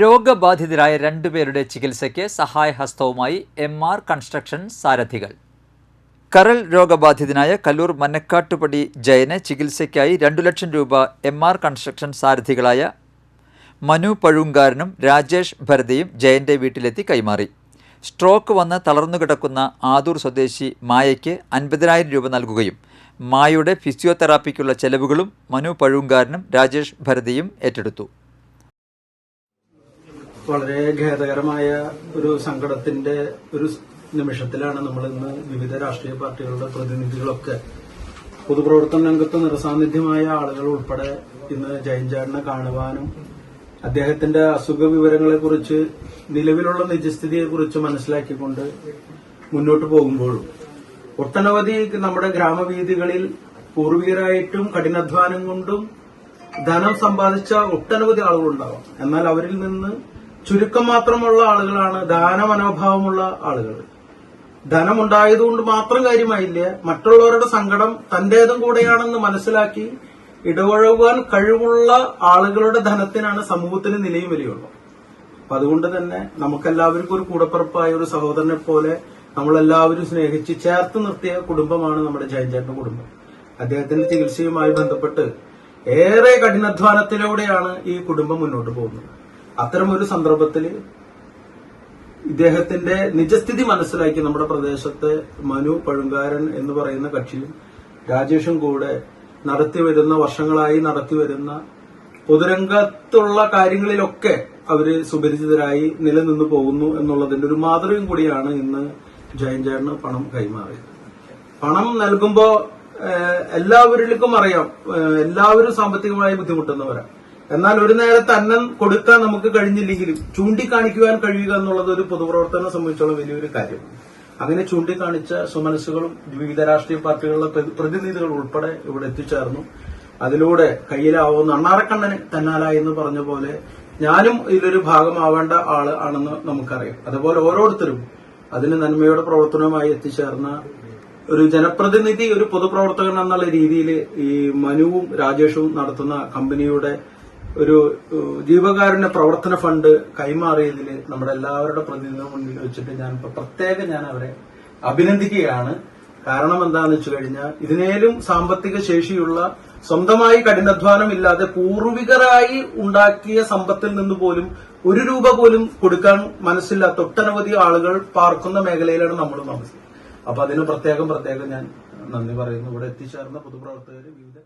രോഗബാധിതരായ രണ്ടുപേരുടെ ചികിത്സയ്ക്ക് സഹായഹസ്തവുമായി എം ആർ കൺസ്ട്രക്ഷൻ സാരഥികൾ. കരൾ രോഗബാധിതനായ കല്ലൂർ മന്നക്കാട്ടുപടി ജയന് ചികിത്സയ്ക്കായി രണ്ടു ലക്ഷം രൂപ എം ആർ കൺസ്ട്രക്ഷൻ സാരഥികളായ മനു പഴുങ്കാരനും രാജേഷ് ഭരതിയും ജയന്റെ വീട്ടിലെത്തി കൈമാറി. സ്ട്രോക്ക് വന്ന് തളർന്നു കിടക്കുന്ന ആദൂർ സ്വദേശി മായയ്ക്ക് അൻപതിനായിരം രൂപ നൽകുകയും മായയുടെ ഫിസിയോതെറാപ്പിക്കുള്ള ചെലവുകളും മനു പഴുങ്കാരനും രാജേഷ് ഭരതിയും ഏറ്റെടുത്തു. വളരെ ഖേദകരമായ ഒരു സങ്കടത്തിന്റെ ഒരു നിമിഷത്തിലാണ് നമ്മൾ ഇന്ന് വിവിധ രാഷ്ട്രീയ പാർട്ടികളുടെ പ്രതിനിധികളൊക്കെ പൊതുപ്രവർത്തന രംഗത്ത് നിറസാന്നിധ്യമായ ആളുകൾ ഉൾപ്പെടെ ഇന്ന് ജയൻചാടിനെ കാണുവാനും അദ്ദേഹത്തിന്റെ അസുഖ വിവരങ്ങളെക്കുറിച്ച് നിലവിലുള്ള നിജസ്ഥിതിയെക്കുറിച്ച് മനസ്സിലാക്കിക്കൊണ്ട് മുന്നോട്ട് പോകുമ്പോഴും. ഒട്ടനവധി നമ്മുടെ ഗ്രാമവീഥികളിൽ പൂർവികരായിട്ടും കഠിനാധ്വാനം കൊണ്ടും ധനം സമ്പാദിച്ച ഒട്ടനവധി ആളുകളുണ്ടാവാം. എന്നാൽ അവരിൽ നിന്ന് ചുരുക്കം മാത്രമുള്ള ആളുകളാണ് ദാനമനോഭാവമുള്ള ആളുകൾ. ധനമുണ്ടായതുകൊണ്ട് മാത്രം കാര്യമായില്ല മറ്റുള്ളവരുടെ സങ്കടം തന്റേതും കൂടെയാണെന്ന് മനസ്സിലാക്കി ഇടപഴകുവാൻ കഴിവുള്ള ആളുകളുടെ ധനത്തിനാണ് സമൂഹത്തിന് നിലയും വിലയുള്ളത്. അപ്പൊ അതുകൊണ്ട് തന്നെ നമുക്കെല്ലാവർക്കും ഒരു കൂടപ്പിറപ്പായ ഒരു സഹോദരനെ പോലെ നമ്മളെല്ലാവരും സ്നേഹിച്ച് ചേർത്ത് നിർത്തിയ കുടുംബമാണ് നമ്മുടെ ജയൻചേട്ടന്റെ കുടുംബം. അദ്ദേഹത്തിന്റെ ചികിത്സയുമായി ബന്ധപ്പെട്ട് ഏറെ കഠിനാധ്വാനത്തിലൂടെയാണ് ഈ കുടുംബം മുന്നോട്ട് പോകുന്നത്. അത്തരമൊരു സന്ദർഭത്തിൽ ഇദ്ദേഹത്തിന്റെ നിജസ്ഥിതി മനസ്സിലാക്കി നമ്മുടെ പ്രദേശത്തെ മനു പഴുങ്കാരൻ എന്ന് പറയുന്ന കക്ഷിയും രാജേഷും കൂടെ നടത്തിവരുന്ന വർഷങ്ങളായി നടത്തിവരുന്ന പൊതുരംഗത്തുള്ള കാര്യങ്ങളിലൊക്കെ അവർ സുപരിചിതരായി നിലനിന്ന് പോകുന്നു എന്നുള്ളതിന്റെ ഒരു മാതൃകയും കൂടിയാണ് ഇന്ന് ജയൻ ചേട്ടന് പണം കൈമാറിയത്. പണം നൽകുമ്പോൾ എല്ലാവരിലേക്കും അറിയാം. എല്ലാവരും സാമ്പത്തികമായി ബുദ്ധിമുട്ടുന്നവരാണ് എന്നാൽ ഒരു നേരത്തെ അന്നം കൊടുക്കാൻ നമുക്ക് കഴിഞ്ഞില്ലെങ്കിലും ചൂണ്ടിക്കാണിക്കുവാൻ കഴിയുക എന്നുള്ളത് ഒരു പൊതുപ്രവർത്തനം സംബന്ധിച്ചോളം വലിയൊരു കാര്യം. അങ്ങനെ ചൂണ്ടിക്കാണിച്ച സുമനസ്സുകളും വിവിധ രാഷ്ട്രീയ പാർട്ടികളുടെ പ്രതിനിധികളും ഉൾപ്പെടെ ഇവിടെ എത്തിച്ചേർന്നു. അതിലൂടെ കയ്യിലാവുന്ന അണ്ണാറക്കണ്ണന് തന്നാലായി എന്ന് പറഞ്ഞ പോലെ ഞാനും ഇതിലൊരു ഭാഗമാവേണ്ട ആൾ ആണെന്ന് നമുക്കറിയാം. അതുപോലെ ഓരോരുത്തരും അതിന് നന്മയുടെ പ്രവർത്തനവുമായി എത്തിച്ചേർന്ന ഒരു ജനപ്രതിനിധി ഒരു പൊതുപ്രവർത്തകൻ എന്നുള്ള രീതിയിൽ ഈ മനുവും രാജേഷും നടത്തുന്ന കമ്പനിയുടെ ഒരു ജീവകാരുണ്യ പ്രവർത്തന ഫണ്ട് കൈമാറിയതിൽ നമ്മുടെ എല്ലാവരുടെ പ്രതിനിധി മുന്നിൽ വെച്ചിട്ട് ഞാൻ പ്രത്യേകം ഞാൻ അവരെ അഭിനന്ദിക്കുകയാണ്. കാരണം എന്താണെന്ന് വെച്ച് കഴിഞ്ഞാൽ ഇതിനേലും സാമ്പത്തിക ശേഷിയുള്ള സ്വന്തമായി കഠിനാധ്വാനം ഇല്ലാതെ പൂർവികരായി ഉണ്ടാക്കിയ സമ്പത്തിൽ നിന്ന് പോലും ഒരു രൂപ പോലും കൊടുക്കാൻ മനസ്സില്ലാത്ത ഒട്ടനവധി ആളുകൾ പാർക്കുന്ന മേഖലയിലാണ് നമ്മൾ താമസിക്കുന്നത്. അപ്പൊ അതിന് പ്രത്യേകം പ്രത്യേകം ഞാൻ നന്ദി പറയുന്നു. ഇവിടെ എത്തിച്ചേർന്ന പൊതുപ്രവർത്തകർ വിവിധ